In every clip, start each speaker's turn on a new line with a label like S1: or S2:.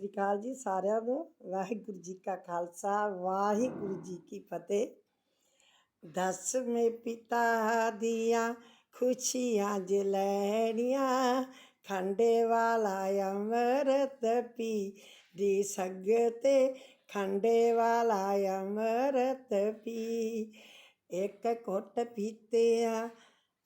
S1: ਸ੍ਰੀ ਅਕਾਲ ਜੀ ਸਾਰਿਆਂ ਨੂੰ। ਵਾਹਿਗੁਰੂ ਜੀ ਕਾ ਖਾਲਸਾ, ਵਾਹਿਗੁਰੂ ਜੀ ਕੀ ਫਤਿਹ। ਦਸਵੇਂ ਪਿਤਾ ਦੀਆਂ ਖੁਸ਼ੀਆਂ ਜ ਲੈਣੀਆਂ, ਖੰਡੇ ਵਾਲਾ ਅੰਮ੍ਰਿਤ ਪੀ ਦੀ ਸੰਗਤੇ ਖੰਡੇ ਵਾਲਾ ਅੰਮ੍ਰਿਤ ਪੀ। ਇੱਕ ਘੁੱਟ ਪੀਤਿਆਂ,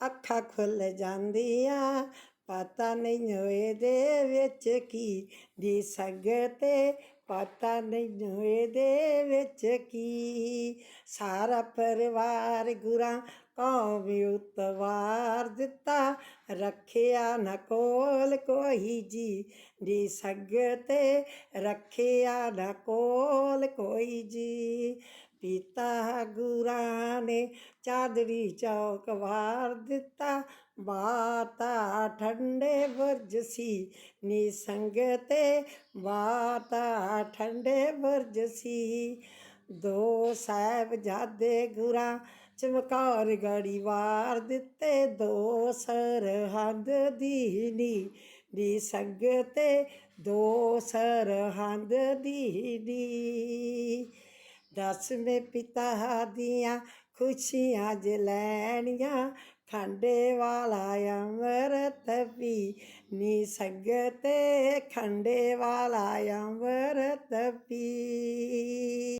S1: ਅੱਖਾਂ ਖੁੱਲ ਜਾਂਦੀਆਂ ਪਤਾ ਨਹੀਂ ਹੋਏ ਦੇ ਵਿੱਚ ਕੀ ਦੀ ਸੰਗਤੇ ਪਤਾ ਨਹੀਂ ਹੋਏ ਦੇ ਵਿੱਚ ਕੀ। ਸਾਰਾ ਪਰਿਵਾਰ ਗੁਰਾਂ ਕੌਮ ਉਤਵਾਰ ਦਿੱਤਾ, ਰੱਖਿਆ ਨਾ ਕੋਲ ਕੋਈ ਜੀ। ਦੀ ਸੰਗਤੇ ਰੱਖਿਆ ਨਾ ਕੋਲ ਕੋਈ ਜੀ। ਪੀਤਾ ਗੁਰਾਂ ਨੇ ਚਾਦਰੀ ਚੌਕ ਵਾਰ ਦਿੱਤਾ ਬਾਤਾ ਠੰਡੇ ਬੁਰਜ ਸੀ। ਨੀ ਸੰਗਤੇ ਬਾਤਾ ਠੰਡੇ ਬੁਰਜ ਸੀ। ਦੋ ਸਾਹਿਬਜ਼ਾਦੇ ਗੁਰਾਂ ਚਮਕਾਰ ਗੜੀ ਵਾਰ ਦਿੱਤੇ ਦੋ ਸਰਹੰਦ ਦੀਨੀ ਦੀ ਸੰਗਤੇ ਦੋ ਸਰਹੰਦ ਦੀਨੀ ਦਸਵੇਂ ਪਿਤਾ ਦੀਆਂ ਖੁਸ਼ੀਆਂ ਜ ਲੈਣੀਆਂ ਖੰਡੇ ਵਾਲਾ ਅੰਮ੍ਰਿਤ ਪੀ ਨੀ ਸੰਗਤੇ ਖੰਡੇ ਵਾਲਾ ਅੰਮ੍ਰਿਤ ਪੀ